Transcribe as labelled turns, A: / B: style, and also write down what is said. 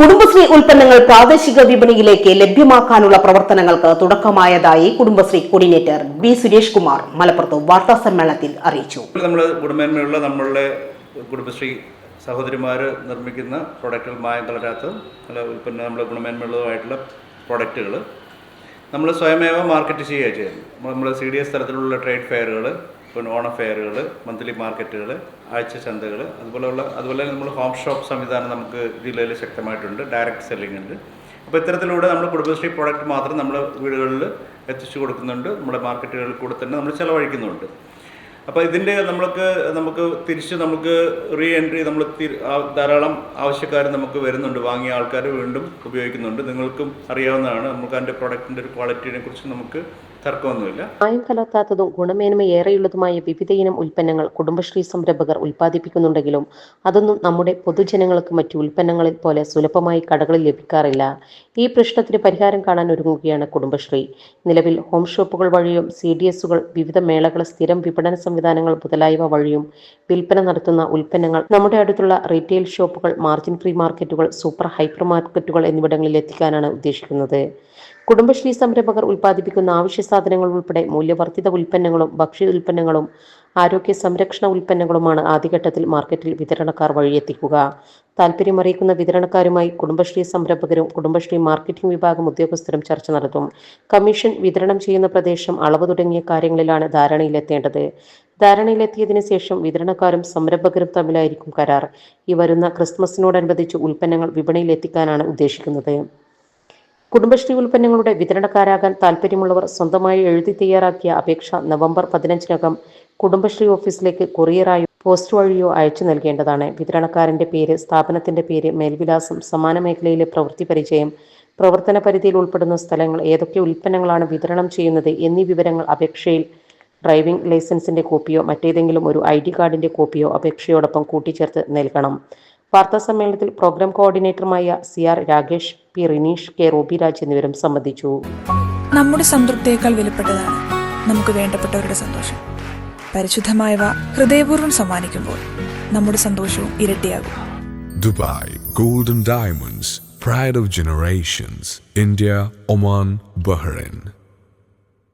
A: കുടുംബശ്രീ ഉൽപ്പന്നങ്ങൾ പ്രാദേശിക വിപണിയിലേക്ക് ലഭ്യമാക്കാനുള്ള പ്രവർത്തനങ്ങൾക്ക് തുടക്കമായതായി കുടുംബശ്രീ കോർഡിനേറ്റർ ബി സുരേഷ് കുമാർ മലപ്പുറത്ത് വാർത്താ സമ്മേളനത്തിൽ അറിയിച്ചു.
B: നമ്മൾ ഗുണമേന്മയുള്ള നമ്മളുടെ കുടുംബശ്രീ സഹോദരിമാർ നിർമ്മിക്കുന്ന പ്രൊഡക്റ്റുകൾ മായം കലരാത്ത നല്ല ഉൽപ്പന്ന നമ്മൾ ഗുണമേന്മയുള്ളതുമായിട്ടുള്ള പ്രൊഡക്റ്റുകൾ നമ്മൾ സ്വയമേവ മാർക്കറ്റ് ചെയ്യുകയാണ് ചെയ്യുന്നത്. നമ്മൾ സി ഡി എസ് തരത്തിലുള്ള ട്രേഡ് ഫെയറുകൾ പിന്നെ ഓണ ഫെയറുകൾ മന്ത്ലി മാർക്കറ്റുകൾ ആഴ്ച ചന്തകൾ അതുപോലെയുള്ള അതുപോലെ നമ്മൾ ഹോം ഷോപ്പ് സംവിധാനം നമുക്ക് ജില്ലയിൽ ശക്തമായിട്ടുണ്ട് ഡയറക്റ്റ് സെല്ലിംഗ് ഉണ്ട്. അപ്പോൾ ഇത്തരത്തിലൂടെ നമ്മൾ കുടുംബശ്രീ പ്രോഡക്റ്റ് മാത്രം നമ്മൾ വീടുകളിൽ എത്തിച്ചു കൊടുക്കുന്നുണ്ട് നമ്മുടെ മാർക്കറ്റുകളിൽ കൂടെ തന്നെ നമ്മൾ ചിലവഴിക്കുന്നുണ്ട്. അപ്പോൾ ഇതിന്റെ നമ്മൾക്ക് നമുക്ക് തിരിച്ച് നമുക്ക് റീ എൻട്രി നമ്മൾ ധാരാളം ആവശ്യക്കാർ നമുക്ക് വരുന്നുണ്ട് വാങ്ങിയ ആൾക്കാർ വീണ്ടും ഉപയോഗിക്കുന്നുണ്ട്. നിങ്ങൾക്കും അറിയാവുന്നതാണ് നമുക്ക് അതിന്റെ പ്രൊഡക്റ്റിന്റെ ഒരു ക്വാളിറ്റിയെ കുറിച്ച് നമുക്ക് തർക്കമൊന്നുമില്ല.
C: മായം കലർത്താത്തതും ഗുണമേന്മയേറെയുള്ളതുമായ ഇനം ഉൽപ്പന്നങ്ങൾ കുടുംബശ്രീ സംരംഭകർ ഉൽപ്പാദിപ്പിക്കുന്നുണ്ടെങ്കിലും അതൊന്നും നമ്മുടെ പൊതുജനങ്ങൾക്ക് മറ്റു ഉൽപ്പന്നങ്ങളിൽ പോലെ സുലഭമായി കടകളിൽ ലഭിക്കാറില്ല. ഈ പ്രശ്നത്തിന് പരിഹാരം കാണാൻ ഒരുങ്ങുകയാണ് കുടുംബശ്രീ. നിലവിൽ ഹോം ഷോപ്പുകൾ വഴിയും സി ഡി എസുകൾ വിവിധ മേളകൾ സ്ഥിരം വിപണന സംവിധാനങ്ങൾ മുതലായവ വഴിയും വിൽപ്പന നടത്തുന്ന ഉൽപ്പന്നങ്ങൾ നമ്മുടെ അടുത്തുള്ള റീറ്റെയിൽ ഷോപ്പുകൾ മാർജിൻ ഫ്രീ മാർക്കറ്റുകൾ സൂപ്പർ ഹൈപ്പർ മാർക്കറ്റുകൾ എന്നിവിടങ്ങളിൽ എത്തിക്കാനാണ് ഉദ്ദേശിക്കുന്നത്. കുടുംബശ്രീ സംരംഭകർ ഉൽപ്പാദിപ്പിക്കുന്ന ആവശ്യ സാധനങ്ങൾ ഉൾപ്പെടെ മൂല്യവർദ്ധിത ഉൽപ്പന്നങ്ങളും ഭക്ഷ്യ ഉൽപ്പന്നങ്ങളും ആരോഗ്യ സംരക്ഷണ ഉൽപ്പന്നങ്ങളുമാണ് ആദ്യഘട്ടത്തിൽ മാർക്കറ്റിൽ വിതരണക്കാർ വഴിയെത്തിക്കുക താല്പര്യമറിയിക്കുന്ന വിതരണക്കാരുമായി കുടുംബശ്രീ സംരംഭകരും കുടുംബശ്രീ മാർക്കറ്റിംഗ് വിഭാഗം ഉദ്യോഗസ്ഥരും ചർച്ച നടത്തും. കമ്മീഷൻ വിതരണം ചെയ്യുന്ന പ്രദേശം അളവ് തുടങ്ങിയ കാര്യങ്ങളിലാണ് ധാരണയിലെത്തേണ്ടത്. ധാരണയിലെത്തിയതിനു ശേഷം വിതരണക്കാരും സംരംഭകരും തമ്മിലായിരിക്കും കരാർ. ഈ വരുന്ന ക്രിസ്മസിനോടനുബന്ധിച്ച് ഉൽപ്പന്നങ്ങൾ വിപണിയിൽ എത്തിക്കാനാണ് ഉദ്ദേശിക്കുന്നത്. കുടുംബശ്രീ ഉൽപ്പന്നങ്ങളുടെ വിതരണക്കാരാകാൻ താൽപ്പര്യമുള്ളവർ സ്വന്തമായി എഴുതി തയ്യാറാക്കിയ അപേക്ഷ നവംബർ പതിനഞ്ചിനകം കുടുംബശ്രീ ഓഫീസിലേക്ക് കൊറിയറായോ പോസ്റ്റ് വഴിയോ അയച്ചു നൽകേണ്ടതാണ്. വിതരണക്കാരന്റെ പേര് സ്ഥാപനത്തിന്റെ പേര് മേൽവിലാസം സമാന മേഖലയിലെ പ്രവൃത്തി പരിചയം പ്രവർത്തന പരിധിയിൽ ഉൾപ്പെടുന്ന സ്ഥലങ്ങൾ ഏതൊക്കെ ഉൽപ്പന്നങ്ങളാണ് വിതരണം ചെയ്യുന്നത് എന്നീ വിവരങ്ങൾ അപേക്ഷയിൽ ഡ്രൈവിംഗ് ലൈസൻസിന്റെ കോപ്പിയോ മറ്റേതെങ്കിലും ഒരു ഐ ഡി കാർഡിന്റെ കോപ്പിയോ അപേക്ഷയോടൊപ്പം കൂട്ടിച്ചേർത്ത് നൽകണം. വാർത്താ സമ്മേളനത്തിൽ program കോർഡിനേറ്ററുമായ C R Rakesh P Rineesh K Robi Raj എന്നിവരും സംബന്ധിച്ചു.
D: നമ്മുടെ സംതൃപ്തിയേക്കാൾ വിലപ്പെട്ടതാണ് നമുക്ക് വേണ്ടപ്പെട്ടവരുടെ സന്തോഷം. പരിശുദ്ധമായവ ഹൃദയപൂർവം സമ്മാനിക്കുമ്പോൾ നമ്മുടെ സന്തോഷവും ഇരട്ടിയാകും.
E: Dubai golden diamonds pride of generations India Oman Bahrain.